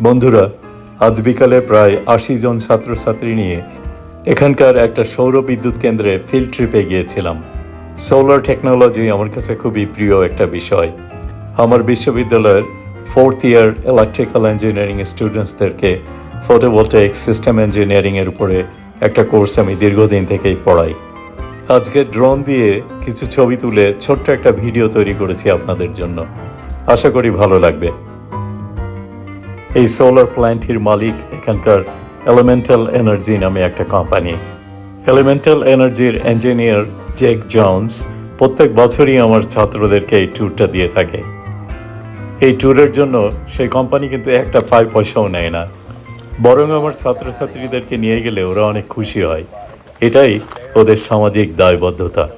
বন্ধুরা, আজ বিকালে প্রায় আশি জন ছাত্রছাত্রী নিয়ে এখানকার একটা সৌর বিদ্যুৎ কেন্দ্রে ফিল্ড ট্রিপে গিয়েছিলাম। সোলার টেকনোলজি আমার কাছে খুবই প্রিয় একটা বিষয়। আমার বিশ্ববিদ্যালয়ের ফোর্থ ইয়ার ইলেকট্রিক্যাল ইঞ্জিনিয়ারিং স্টুডেন্টসদেরকে ফটোভোল্টাইক সিস্টেম ইঞ্জিনিয়ারিংয়ের উপরে একটা কোর্স আমি দীর্ঘদিন থেকেই পড়াই। আজকে ড্রোন দিয়ে কিছু ছবি তুলে ছোট্ট একটা ভিডিও তৈরি করেছি আপনাদের জন্য। আশা করি ভালো লাগবে। এই সোলার প্ল্যান্টটির মালিক এখানকার এলিমেন্টাল এনার্জি নামে একটা কোম্পানি এলিমেন্টাল এনার্জির ইঞ্জিনিয়ার জেক জনস প্রত্যেক বছরই আমার ছাত্রদেরকে এই ট্যুরটা দিয়ে থাকে। এই ট্যুরের জন্য সেই কোম্পানি কিন্তু একটা পাই পয়সাও নেয় না। বরং আমার ছাত্রছাত্রীদেরকে নিয়ে গেলে ওরা অনেক খুশি হয়। এটাই ওদের সামাজিক দায়বদ্ধতা।